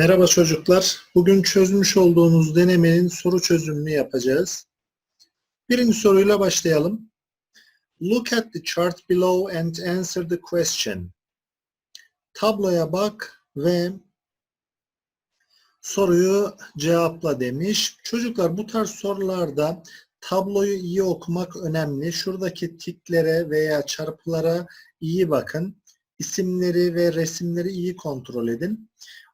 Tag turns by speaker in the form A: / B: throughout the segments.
A: Merhaba çocuklar. Bugün çözmüş olduğunuz denemenin soru çözümünü yapacağız. Birinci soruyla başlayalım. Look at the chart below and answer the question. Tabloya bak ve soruyu cevapla demiş. Çocuklar bu tarz sorularda tabloyu iyi okumak önemli. Şuradaki tiklere veya çarpılara iyi bakın. İsimleri ve resimleri iyi kontrol edin.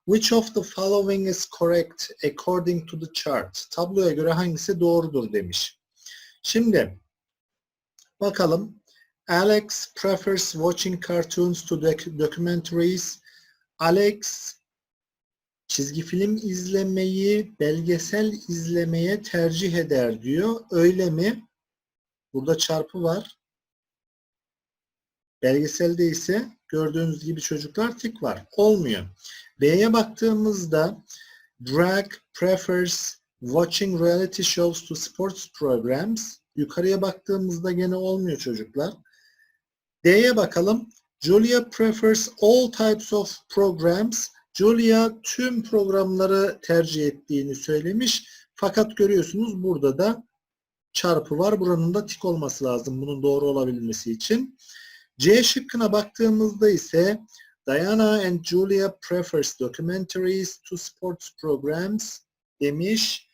A: Which of the following is correct according to the chart? Tabloya göre hangisi doğrudur demiş. Şimdi bakalım. Alex prefers watching cartoons to doc- documentaries. Alex çizgi film izlemeyi belgesel izlemeye tercih eder diyor. Öyle mi? Burada çarpı var. Belgeselde ise gördüğünüz gibi çocuklar tik var. Olmuyor. B'ye baktığımızda Drag prefers watching reality shows to sports programs. Yukarıya baktığımızda gene olmuyor çocuklar. D'ye bakalım. Julia prefers all types of programs. Julia tüm programları tercih ettiğini söylemiş. Fakat görüyorsunuz burada da çarpı var. Buranın da tik olması lazım bunun doğru olabilmesi için. C şıkkına baktığımızda ise Diana and Julia prefers documentaries to sports programs demiş.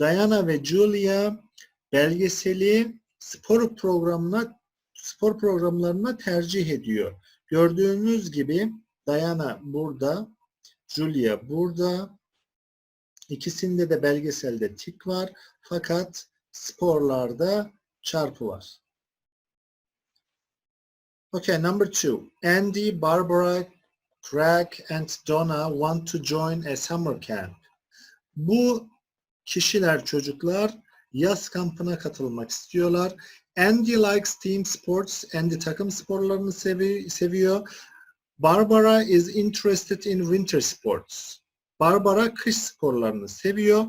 A: Diana ve Julia belgeseli spor programına spor programlarına tercih ediyor. Gördüğünüz gibi Diana burada, Julia burada. İkisinde de belgeselde tik var. Fakat sporlarda çarpı var. Okay, number two. Andy, Barbara, Craig, and Donna want to join a summer camp. Bu kişiler çocuklar yaz kampına katılmak istiyorlar. Andy likes team sports. Andy takım sporlarını sevi- seviyor. Barbara is interested in winter sports. Barbara kış sporlarını seviyor.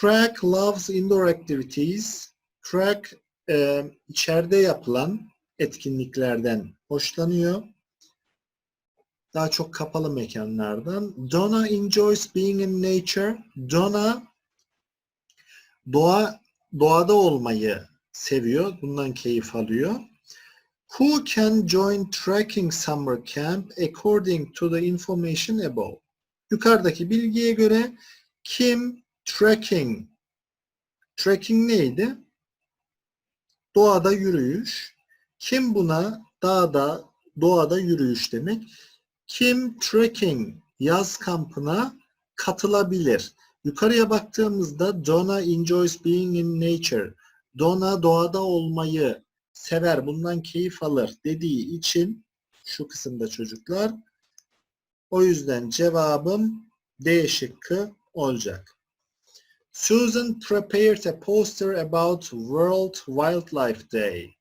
A: Craig loves indoor activities. Craig e, içeride yapılan etkinliklerden hoşlanıyor. Daha çok kapalı mekanlardan. Donna enjoys being in nature. Donna doğa doğada olmayı seviyor. Bundan keyif alıyor. Who can join trekking summer camp according to the information above? Yukarıdaki bilgiye göre kim trekking trekking neydi? Doğada yürüyüş. Kim buna dağda, doğada yürüyüş demek? Kim trekking yaz kampına katılabilir? Yukarıya baktığımızda Donna enjoys being in nature. Donna doğada olmayı sever, bundan keyif alır dediği için şu kısımda çocuklar. O yüzden cevabım D şıkkı olacak. Susan prepared a poster about World Wildlife Day.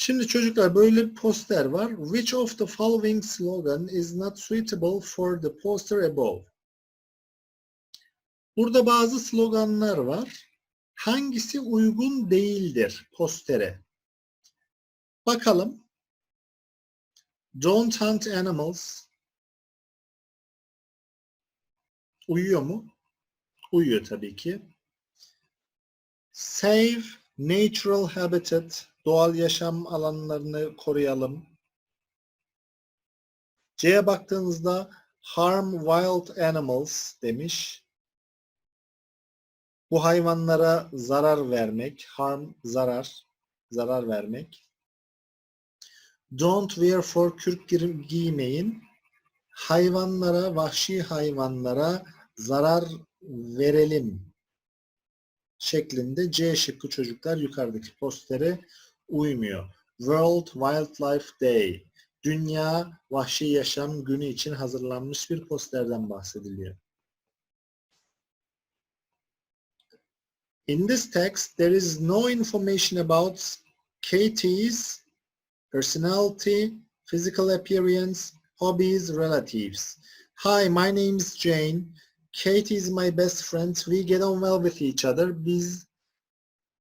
A: Şimdi çocuklar böyle bir poster var. Which of the following slogan is not suitable for the poster above? Burada bazı sloganlar var. Hangisi uygun değildir postere? Bakalım. Don't hunt animals. Uyuyor mu? Uyuyor tabii ki. Save natural habitat. Doğal yaşam alanlarını koruyalım. C'ye baktığınızda harm wild animals demiş. Bu hayvanlara zarar vermek, harm zarar, zarar vermek. Don't wear for kürk gi- giymeyin. Hayvanlara, vahşi hayvanlara zarar verelim şeklinde C şıkkı çocuklar yukarıdaki postere uymuyor. World Wildlife Day. Dünya Vahşi Yaşam Günü için hazırlanmış bir posterden bahsediliyor. In this text, there is no information about Katie's personality, physical appearance, hobbies, relatives. Hi, my name is Jane. Katie is my best friend. We get on well with each other. Biz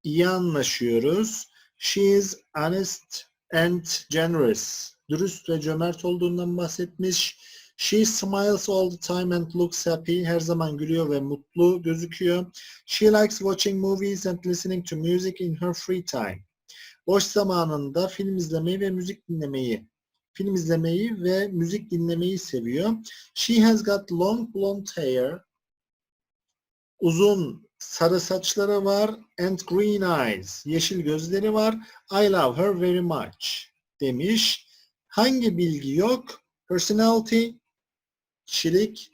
A: iyi anlaşıyoruz. She is honest and generous. Dürüst ve cömert olduğundan bahsetmiş. She smiles all the time and looks happy. Her zaman gülüyor ve mutlu gözüküyor. She likes watching movies and listening to music in her free time. Boş zamanında film izlemeyi ve müzik dinlemeyi film izlemeyi ve müzik dinlemeyi seviyor. She has got long blonde hair. Uzun sarı saçları var and green eyes. Yeşil gözleri var. I love her very much demiş. Hangi bilgi yok? Personality, kişilik,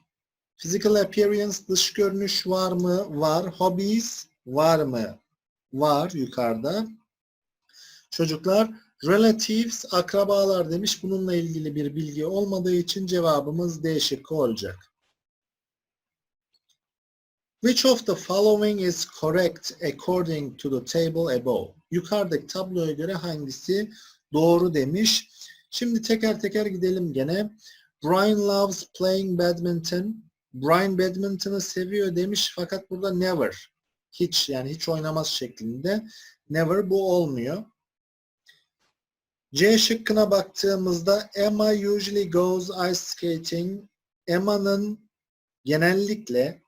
A: physical appearance, dış görünüş var mı? Var. Hobbies var mı? Var yukarıda. Çocuklar relatives, akrabalar demiş. Bununla ilgili bir bilgi olmadığı için cevabımız D şıkkı olacak. Which of the following is correct according to the table above? Yukarıdaki tabloya göre hangisi doğru demiş. Şimdi teker teker gidelim gene. Brian loves playing badminton. Brian badminton'ı seviyor demiş fakat burada never. Hiç yani hiç oynamaz şeklinde. Never bu olmuyor. C şıkkına baktığımızda Emma usually goes ice skating. Emma'nın genellikle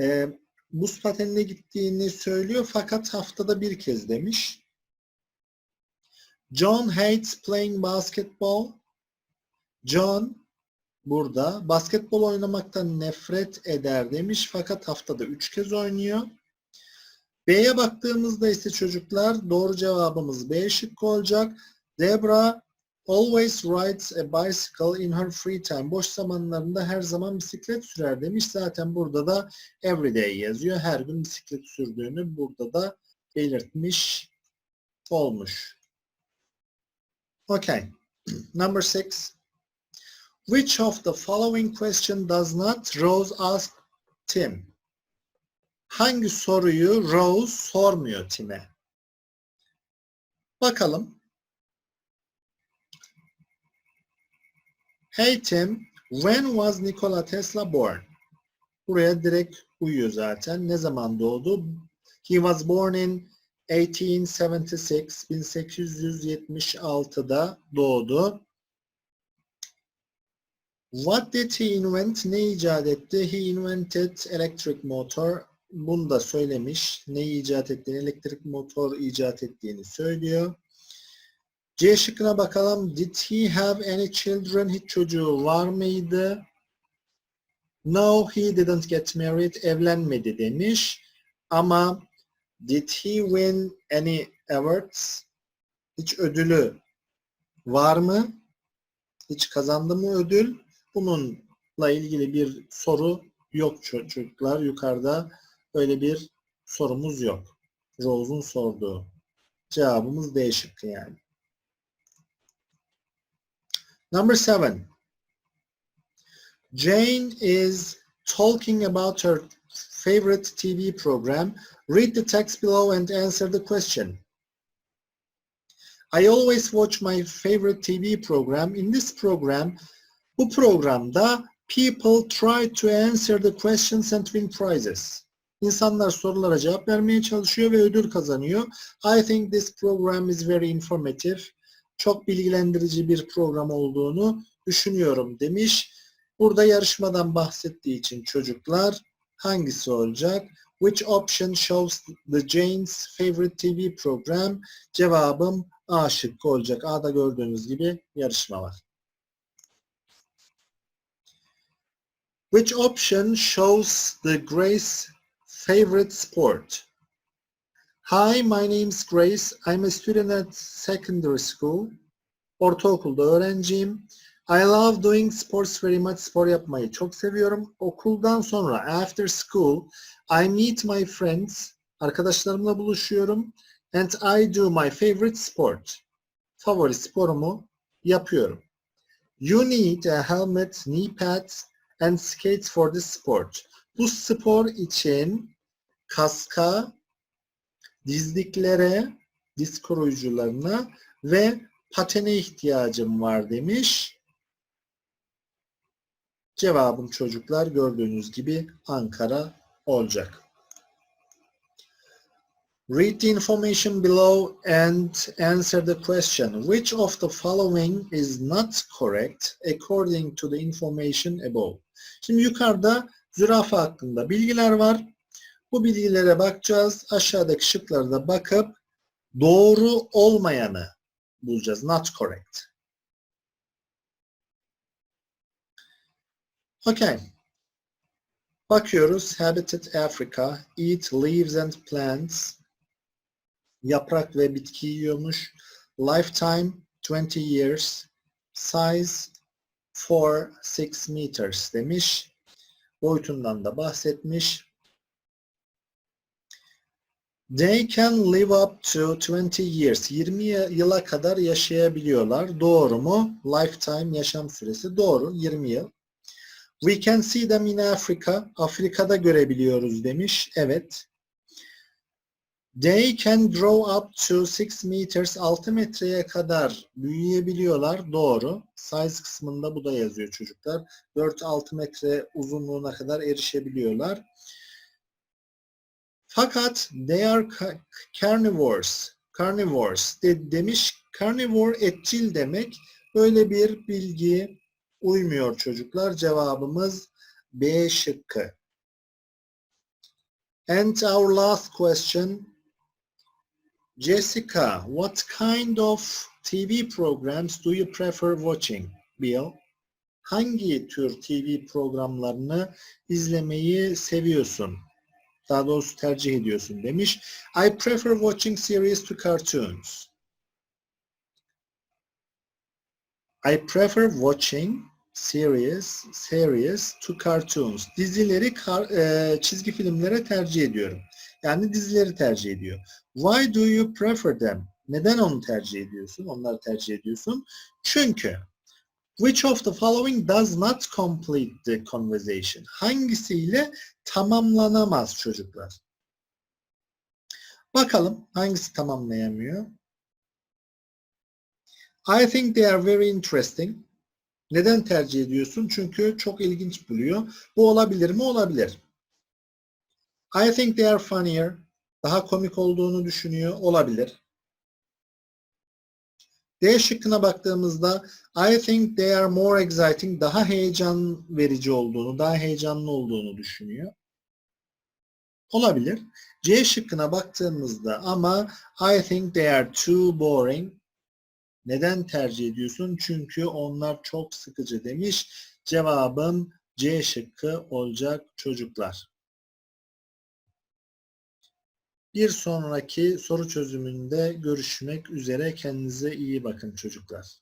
A: e, buz patenine gittiğini söylüyor fakat haftada bir kez demiş. John hates playing basketball. John burada basketbol oynamaktan nefret eder demiş fakat haftada üç kez oynuyor. B'ye baktığımızda ise çocuklar doğru cevabımız B şıkkı olacak. Debra always rides a bicycle in her free time. Boş zamanlarında her zaman bisiklet sürer demiş. Zaten burada da everyday yazıyor. Her gün bisiklet sürdüğünü burada da belirtmiş olmuş. Okay. Number six. Which of the following question does not Rose ask Tim? Hangi soruyu Rose sormuyor Tim'e? Bakalım. Hey Tim, when was Nikola Tesla born? Buraya direkt uyuyor zaten. Ne zaman doğdu? He was born in 1876, 1876'da doğdu. What did he invent? Ne icat etti? He invented electric motor. Bunu da söylemiş. Ne icat ettiğini, elektrik motor icat ettiğini söylüyor. C şıkkına bakalım. Did he have any children? Hiç çocuğu var mıydı? No, he didn't get married. Evlenmedi demiş. Ama did he win any awards? Hiç ödülü var mı? Hiç kazandı mı ödül? Bununla ilgili bir soru yok çocuklar. Yukarıda öyle bir sorumuz yok. Rose'un sorduğu. Cevabımız D şıkkı yani. Number seven. Jane is talking about her favorite TV program. Read the text below and answer the question. I always watch my favorite TV program. In this program, bu programda people try to answer the questions and win prizes. İnsanlar sorulara cevap vermeye çalışıyor ve ödül kazanıyor. I think this program is very informative. Çok bilgilendirici bir program olduğunu düşünüyorum demiş. Burada yarışmadan bahsettiği için çocuklar hangisi olacak? Which option shows the Jane's favorite TV program? Cevabım A şıkkı olacak. A'da gördüğünüz gibi yarışma var. Which option shows the Grace favorite sport? Hi, my name is Grace. I'm a student at secondary school. Ortaokulda öğrenciyim. I love doing sports very much. Spor yapmayı çok seviyorum. Okuldan sonra after school I meet my friends. Arkadaşlarımla buluşuyorum. And I do my favorite sport. Favori sporumu yapıyorum. You need a helmet, knee pads and skates for this sport. Bu spor için kaska, dizliklere, diz koruyucularına ve patene ihtiyacım var demiş. Cevabım çocuklar gördüğünüz gibi Ankara olacak. Read the information below and answer the question. Which of the following is not correct according to the information above? Şimdi yukarıda zürafa hakkında bilgiler var. Bu bilgilere bakacağız. Aşağıdaki şıklara da bakıp doğru olmayanı bulacağız. Not correct. Okay. Bakıyoruz. Habitat Africa. Eat leaves and plants. Yaprak ve bitki yiyormuş. Lifetime 20 years. Size 4-6 meters demiş. Boyutundan da bahsetmiş. They can live up to 20 years. 20 yıla kadar yaşayabiliyorlar. Doğru mu? Lifetime yaşam süresi doğru. 20 yıl. We can see them in Africa. Afrika'da görebiliyoruz demiş. Evet. They can grow up to 6 meters. 6 metreye kadar büyüyebiliyorlar. Doğru. Size kısmında bu da yazıyor çocuklar. 4-6 metre uzunluğuna kadar erişebiliyorlar. Fakat they are ca- carnivores. Carnivores de, demiş. Carnivore etçil demek. Böyle bir bilgi uymuyor çocuklar. Cevabımız B şıkkı. And our last question. Jessica, what kind of TV programs do you prefer watching? Bill, hangi tür TV programlarını izlemeyi seviyorsun? Daha doğrusu tercih ediyorsun demiş. I prefer watching series to cartoons. I prefer watching series series to cartoons. Dizileri kar- e, çizgi filmlere tercih ediyorum. Yani dizileri tercih ediyor. Why do you prefer them? Neden onu tercih ediyorsun? Onları tercih ediyorsun. Çünkü which of the following does not complete the conversation? Hangisiyle tamamlanamaz çocuklar? Bakalım hangisi tamamlayamıyor? I think they are very interesting. Neden tercih ediyorsun? Çünkü çok ilginç buluyor. Bu olabilir mi? Olabilir. I think they are funnier. Daha komik olduğunu düşünüyor. Olabilir. D şıkkına baktığımızda I think they are more exciting. Daha heyecan verici olduğunu, daha heyecanlı olduğunu düşünüyor. Olabilir. C şıkkına baktığımızda ama I think they are too boring. Neden tercih ediyorsun? Çünkü onlar çok sıkıcı demiş. Cevabım C şıkkı olacak çocuklar. Bir sonraki soru çözümünde görüşmek üzere. Kendinize iyi bakın çocuklar.